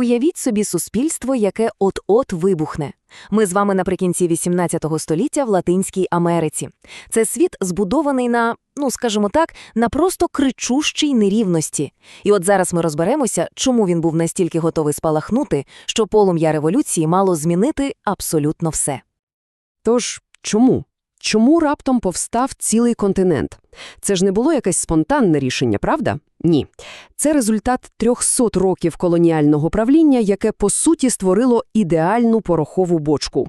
Уявіть собі суспільство, яке от-от вибухне. Ми з вами наприкінці 18 століття в Латинській Америці. Це світ збудований на, ну скажімо так, на просто кричущій нерівності. І от зараз ми розберемося, чому він був настільки готовий спалахнути, що полум'я революції мало змінити абсолютно все. Тож, чому? Чому раптом повстав цілий континент? Це ж не було якесь спонтанне рішення, правда? Ні. Це результат 300 років колоніального правління, яке по суті створило ідеальну порохову бочку.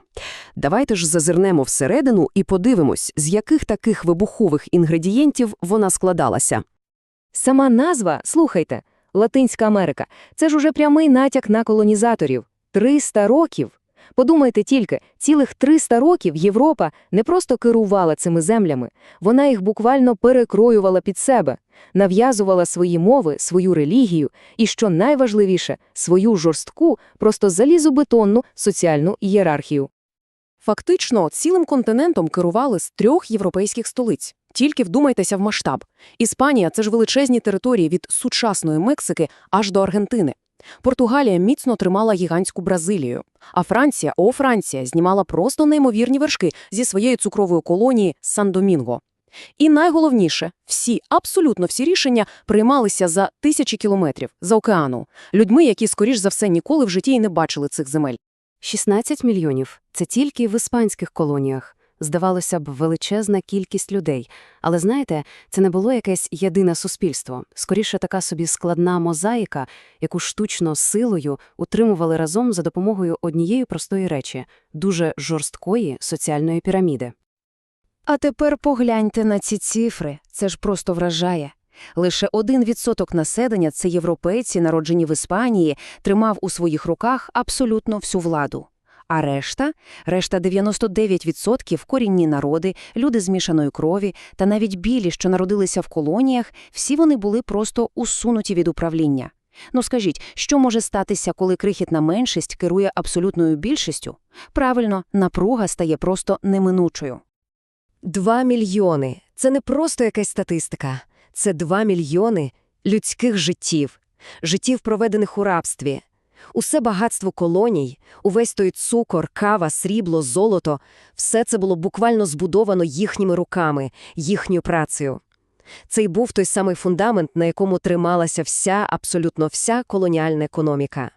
Давайте ж зазирнемо всередину і подивимось, з яких таких вибухових інгредієнтів вона складалася. Сама назва, слухайте, Латинська Америка, це ж уже прямий натяк на колонізаторів. 300 років. Подумайте тільки, цілих 300 років Європа не просто керувала цими землями, вона їх буквально перекроювала під себе, нав'язувала свої мови, свою релігію і, що найважливіше, свою жорстку, просто залізобетонну соціальну ієрархію. Фактично, цілим континентом керували з трьох європейських столиць. Тільки вдумайтеся в масштаб. Іспанія – це ж величезні території від сучасної Мексики аж до Аргентини. Португалія міцно тримала гігантську Бразилію. А Франція, о Франція, знімала просто неймовірні вершки зі своєї цукрової колонії Сан-Домінго. І найголовніше, всі, абсолютно всі рішення приймалися за тисячі кілометрів, за океану, людьми, які, скоріш за все, ніколи в житті й не бачили цих земель. 16 мільйонів – це тільки в іспанських колоніях. Здавалося б, величезна кількість людей. Але знаєте, це не було якесь єдине суспільство. Скоріше така собі складна мозаїка, яку штучно силою утримували разом за допомогою однієї простої речі – дуже жорсткої соціальної піраміди. А тепер погляньте на ці цифри, це ж просто вражає. Лише 1% населення, це європейці, народжені в Іспанії, тримав у своїх руках абсолютно всю владу. А решта, решта 99% корінні народи, люди змішаної крові та навіть білі, що народилися в колоніях, всі вони були просто усунуті від управління. Ну скажіть, що може статися, коли крихітна меншість керує абсолютною більшістю? Правильно, напруга стає просто неминучою. Два мільйони – це не просто якась статистика. Це два мільйони людських життів, життів, проведених у рабстві. Усе багатство колоній, увесь той цукор, кава, срібло, золото – все це було буквально збудовано їхніми руками, їхньою працею. Це й був той самий фундамент, на якому трималася вся, абсолютно вся колоніальна економіка.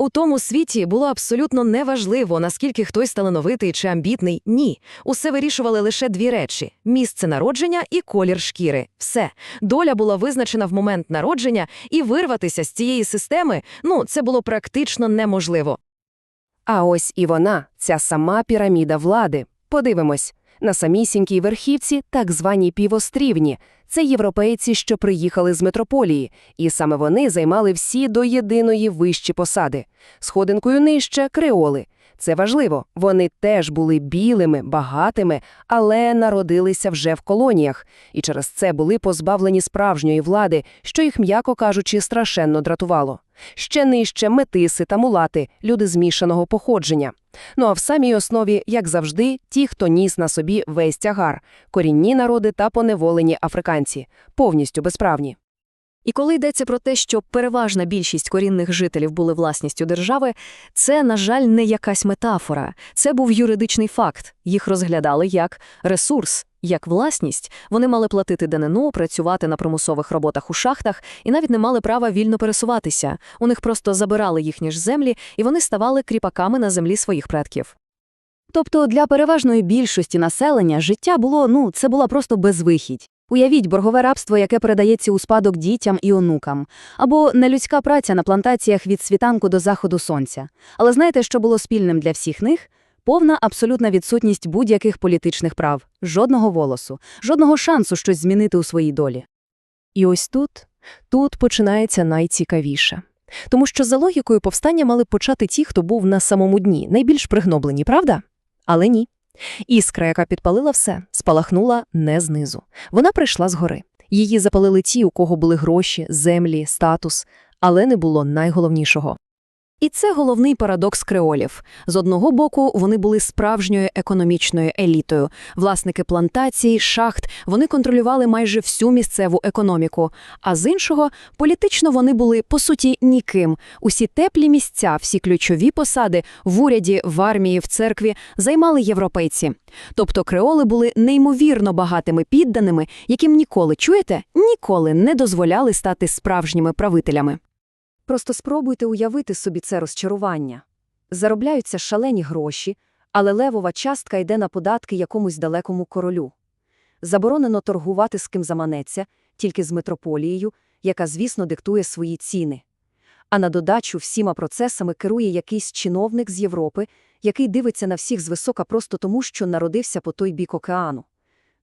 У тому світі було абсолютно неважливо, наскільки хтось талановитий чи амбітний. Ні. Усе вирішували лише дві речі – місце народження і колір шкіри. Все. Доля була визначена в момент народження, і вирватися з цієї системи, ну, це було практично неможливо. А ось і вона, ця сама піраміда влади. Подивимось. На самісінькій верхівці так звані півострівні. Це європейці, що приїхали з метрополії, і саме вони займали всі до єдиної вищі посади. Сходинкою нижче – креоли. Це важливо, вони теж були білими, багатими, але народилися вже в колоніях, і через це були позбавлені справжньої влади, що їх, м'яко кажучи, страшенно дратувало. Ще нижче метиси та мулати, люди змішаного походження. Ну а в самій основі, як завжди, ті, хто ніс на собі весь тягар – корінні народи та поневолені африканці, повністю безправні. І коли йдеться про те, що переважна більшість корінних жителів були власністю держави, це, на жаль, не якась метафора. Це був юридичний факт. Їх розглядали як ресурс, як власність. Вони мали платити данину, працювати на примусових роботах у шахтах і навіть не мали права вільно пересуватися. У них просто забирали їхні ж землі, і вони ставали кріпаками на землі своїх предків. Тобто для переважної більшості населення життя було, ну, це була просто безвихідь. Уявіть боргове рабство, яке передається у спадок дітям і онукам, або нелюдська праця на плантаціях від світанку до заходу сонця. Але знаєте, що було спільним для всіх них? Повна абсолютна відсутність будь-яких політичних прав, жодного волосу, жодного шансу щось змінити у своїй долі. І ось тут, тут починається найцікавіше. Тому що за логікою повстання мали почати ті, хто був на самому дні, найбільш пригноблені, правда? Але ні. Іскра, яка підпалила все, спалахнула не знизу. Вона прийшла згори. Її запалили ті, у кого були гроші, землі, статус, але не було найголовнішого. І це головний парадокс креолів. З одного боку, вони були справжньою економічною елітою. Власники плантацій, шахт, вони контролювали майже всю місцеву економіку. А з іншого, політично вони були, по суті, ніким. Усі теплі місця, всі ключові посади в уряді, в армії, в церкві займали європейці. Тобто креоли були неймовірно багатими підданими, яким ніколи, чуєте, ніколи не дозволяли стати справжніми правителями. Просто спробуйте уявити собі це розчарування. Заробляються шалені гроші, але левова частка йде на податки якомусь далекому королю. Заборонено торгувати з ким заманеться, тільки з метрополією, яка, звісно, диктує свої ціни. А на додачу всіма процесами керує якийсь чиновник з Європи, який дивиться на всіх звисока просто тому, що народився по той бік океану.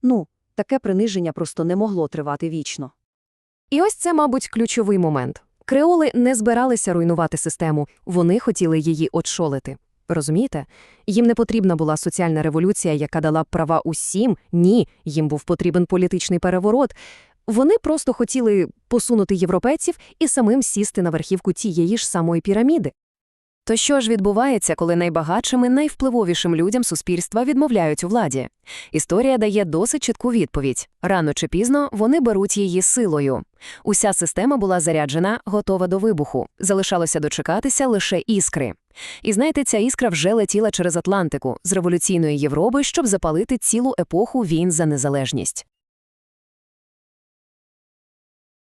Ну, таке приниження просто не могло тривати вічно. І ось це, мабуть, ключовий момент. Креоли не збиралися руйнувати систему, вони хотіли її очолити. Розумієте? Їм не потрібна була соціальна революція, яка дала б права усім. Ні, їм був потрібен політичний переворот. Вони просто хотіли посунути європейців і самим сісти на верхівку тієї ж самої піраміди. То що ж відбувається, коли найбагатшим і найвпливовішим людям суспільства відмовляють у владі? Історія дає досить чітку відповідь. Рано чи пізно вони беруть її силою. Уся система була заряджена, готова до вибуху. Залишалося дочекатися лише іскри. І знаєте, ця іскра вже летіла через Атлантику з революційної Європи, щоб запалити цілу епоху війн за незалежність.